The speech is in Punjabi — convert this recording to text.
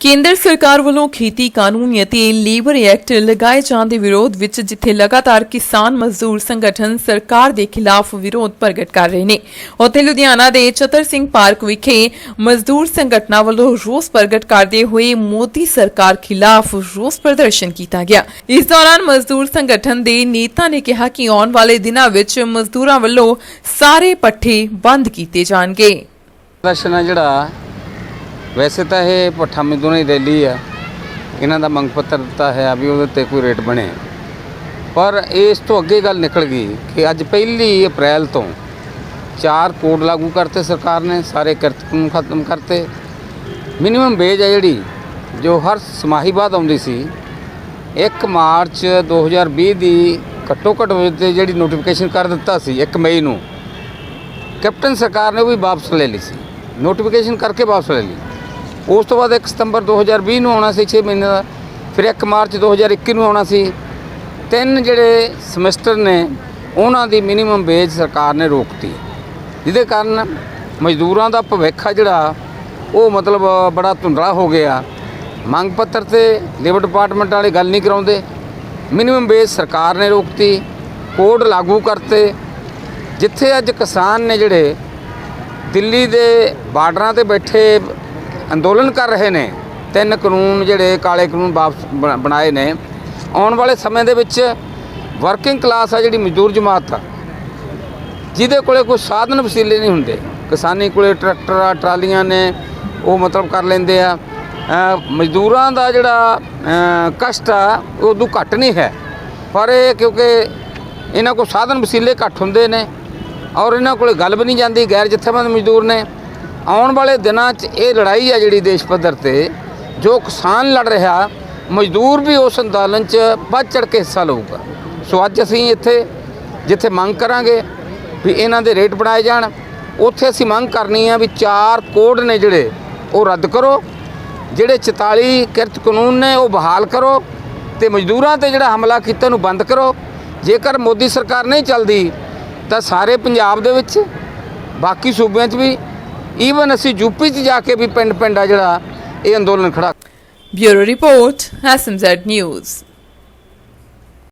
ਕੇਂਦਰ ਸਰਕਾਰ ਵੱਲੋਂ ਖੇਤੀ ਕਾਨੂੰਨ ਅਤੇ ਲੇਬਰ ਐਕਟ ਲਗਾਏ ਜਾਣ ਦੇ ਵਿਰੋਧ ਵਿੱਚ ਜਿੱਥੇ ਲਗਾਤਾਰ ਕਿਸਾਨ ਮਜ਼ਦੂਰ ਸੰਗਠਨ ਸਰਕਾਰ ਦੇ ਖਿਲਾਫ ਵਿਰੋਧ ਪ੍ਰਗਟ ਕਰ ਰਹੇ ਨੇ, ਉੱਥੇ ਲੁਧਿਆਣਾ ਦੇ ਚਤਰ ਸਿੰਘ ਪਾਰਕ ਵਿਖੇ ਮਜ਼ਦੂਰ ਸੰਗਠਨਾਂ ਵੱਲੋਂ ਰੋਸ ਪ੍ਰਗਟ ਕਰਦੇ ਹੋਏ ਮੋਦੀ ਸਰਕਾਰ ਖਿਲਾਫ ਰੋਸ ਪ੍ਰਦਰਸ਼ਨ ਕੀਤਾ ਗਿਆ। ਇਸ ਦੌਰਾਨ ਮਜ਼ਦੂਰ ਸੰਗਠਨ ਦੇ ਨੇਤਾ ਨੇ ਕਿਹਾ ਕਿ ਆਉਣ ਵਾਲੇ ਦਿਨਾਂ ਵਿੱਚ ਮਜ਼ਦੂਰਾਂ ਵੱਲੋਂ ਸਾਰੇ ਪੱਠੇ ਬੰਦ ਕੀਤੇ ਜਾਣਗੇ। ਪ੍ਰਦਰਸ਼ਨ ਜਿਹੜਾ ਵੈਸੇ ਤਾਂ ਇਹ ਭੱਠਾ ਮਜ਼ਦੂਰਾਂ ਦੀ ਰੈਲੀ ਆ। ਇਹਨਾਂ ਦਾ ਮੰਗ ਪੱਤਰ ਦਿੱਤਾ ਹੈ ਵੀ ਉਹਦੇ ਤੇ ਕੋਈ ਰੇਟ ਬਣੇ। ਪਰ ਇਸ ਤੋਂ ਅੱਗੇ ਗੱਲ ਨਿਕਲ ਗਈ ਕਿ ਅੱਜ ਪਹਿਲੀ ਅਪ੍ਰੈਲ ਤੋਂ ਚਾਰ ਕੋਡ ਲਾਗੂ ਕਰਤੇ ਸਰਕਾਰ ਨੇ, ਸਾਰੇ ਕਿਰਤ ਖਤਮ ਕਰਤੇ। ਮਿਨੀਮਮ ਵੇਜ ਹੈ ਜਿਹੜੀ, ਜੋ ਹਰ ਸਮਾਹੀ ਬਾਅਦ ਆਉਂਦੀ ਸੀ 1 ਮਾਰਚ 2020 ਦੀ ਘੱਟੋ ਘੱਟ ਤੇ ਜਿਹੜੀ ਨੋਟੀਫਿਕੇਸ਼ਨ ਕਰ ਦਿੱਤਾ ਸੀ 1 ਮਈ ਨੂੰ। ਕੈਪਟਨ ਸਰਕਾਰ ਨੇ ਉਹ ਵੀ ਵਾਪਸ ਲੈ ਲਈ ਸੀ। ਨੋਟੀਫਿਕੇਸ਼ਨ ਕਰਕੇ ਵਾਪਸ ਲੈ ਲਈ। ਉਸ ਤੋਂ ਬਾਅਦ 1 ਸਤੰਬਰ 2020 ਨੂੰ ਆਉਣਾ ਸੀ 6 ਮਹੀਨੇ ਦਾ। ਫਿਰ 1 ਮਾਰਚ 2021 ਨੂੰ ਆਉਣਾ ਸੀ। ਤਿੰਨ ਜਿਹੜੇ ਸਮੈਸਟਰ ਨੇ, ਉਹਨਾਂ ਦੀ ਮਿਨੀਮਮ ਵੇਜ ਸਰਕਾਰ ਨੇ ਰੋਕਤੀ। ਜਿਹਦੇ ਕਾਰਨ ਮਜ਼ਦੂਰਾਂ ਦਾ ਭਵਿੱਖ ਆ ਜਿਹੜਾ, ਉਹ ਮਤਲਬ ਬੜਾ ਧੁੰਦਲਾ ਹੋ ਗਿਆ। ਮੰਗ ਪੱਤਰ ਤੇ ਲੇਬਰ ਡਿਪਾਰਟਮੈਂਟ ਵਾਲੇ ਗੱਲ ਨਹੀਂ ਕਰਾਉਂਦੇ। ਮਿਨੀਮਮ ਵੇਜ ਸਰਕਾਰ ਨੇ ਰੋਕਤੀ, ਕੋਡ ਲਾਗੂ ਕਰਤੇ। ਜਿੱਥੇ ਅੱਜ ਕਿਸਾਨ ਨੇ ਜਿਹੜੇ ਦਿੱਲੀ ਦੇ ਬਾਰਡਰਾਂ ਤੇ ਬੈਠੇ ਅੰਦੋਲਨ ਕਰ ਰਹੇ ਨੇ। ਤਿੰਨ ਕਾਨੂੰਨ ਜਿਹੜੇ ਕਾਲੇ ਕਾਨੂੰਨ ਵਾਪਸ ਬ- ਬਣਾਏ ਨੇ। ਆਉਣ ਵਾਲੇ ਸਮੇਂ ਦੇ ਵਿੱਚ ਵਰਕਿੰਗ ਕਲਾਸ ਆ ਜਿਹੜੀ ਮਜ਼ਦੂਰ ਜਮਾਤ ਆ, ਜਿਹਦੇ ਕੋਲੇ ਕੋਈ ਸਾਧਨ ਵਸੀਲੇ ਨਹੀਂ ਹੁੰਦੇ। ਕਿਸਾਨੀ ਕੋਲੇ ਟਰੈਕਟਰ ਆ, ਟਰਾਲੀਆਂ ਨੇ, ਉਹ ਮਤਲਬ ਕਰ ਲੈਂਦੇ ਆ। ਮਜ਼ਦੂਰਾਂ ਦਾ ਜਿਹੜਾ ਕਸ਼ਟ ਆ, ਉਹ ਉਦੋਂ ਘੱਟ ਨਹੀਂ ਹੈ। ਪਰ ਇਹ ਕਿਉਂਕਿ ਇਹਨਾਂ ਕੋਲ ਸਾਧਨ ਵਸੀਲੇ ਘੱਟ ਹੁੰਦੇ ਨੇ ਔਰ ਇਹਨਾਂ ਕੋਲੇ ਗੱਲ ਵੀ ਨਹੀਂ ਜਾਂਦੀ, ਗੈਰ ਜਥੇਬੰਦ ਮਜ਼ਦੂਰ ਨੇ। ਆਉਣ ਵਾਲੇ ਦਿਨਾਂ 'ਚ ਇਹ ਲੜਾਈ ਆ ਜਿਹੜੀ ਦੇਸ਼ ਪੱਧਰ ਤੇ, ਜੋ ਕਿਸਾਨ ਲੜ ਰਿਹਾ, ਮਜ਼ਦੂਰ ਵੀ ਉਸ ਅੰਦੋਲਨ 'ਚ ਵੱਧ ਚੜ ਕੇ ਹਿੱਸਾ ਲਊਗਾ। ਸੋ ਅੱਜ ਅਸੀਂ ਇੱਥੇ, ਜਿੱਥੇ ਮੰਗ ਕਰਾਂਗੇ ਵੀ ਇਹਨਾਂ ਦੇ ਰੇਟ ਬਣਾਏ ਜਾਣ, ਉੱਥੇ ਅਸੀਂ ਮੰਗ ਕਰਨੀ ਆ ਵੀ ਚਾਰ ਕੋਡ ਨੇ ਜਿਹੜੇ, ਉਹ ਰੱਦ ਕਰੋ। ਜਿਹੜੇ 44 ਕਿਰਤ ਕਾਨੂੰਨ ਨੇ, ਉਹ ਬਹਾਲ ਕਰੋ ਤੇ ਮਜ਼ਦੂਰਾਂ ਤੇ ਜਿਹੜਾ ਹਮਲਾ ਕੀਤਾ ਨੂੰ ਬੰਦ ਕਰੋ। ਜੇਕਰ ਮੋਦੀ ਸਰਕਾਰ ਨਹੀਂ ਚੱਲਦੀ, ਤਾਂ ਸਾਰੇ ਪੰਜਾਬ ਦੇ ਵਿੱਚ, ਬਾਕੀ ਸੂਬਿਆਂ 'ਚ ਵੀ ਈਵਨ ਅਸੀਂ ਯੂਪੀ 'ਚ ਜਾ ਕੇ ਵੀ ਪਿੰਡ ਪਿੰਡ ਆ ਜਿਹੜਾ ਇਹ ਅੰਦੋਲਨ ਖੜਾ ਬਿਊਰੋ ਰਿਪੋਰਟ ਐਸਐਮਜ਼ੈਡ ਨਿਊਜ਼